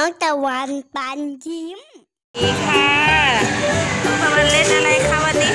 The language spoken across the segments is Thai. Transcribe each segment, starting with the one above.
้องตะวันปันยิ้มดีค่ะน้องตะวันเล่นอะไรคะวันนี้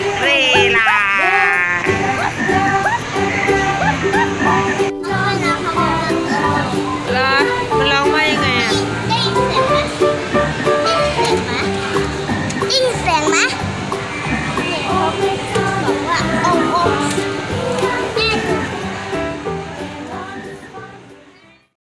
ดเรลาแล้วมันองยังไงอะได้ยิสงไหมได้ยิสงไหมได้ยิสงไหม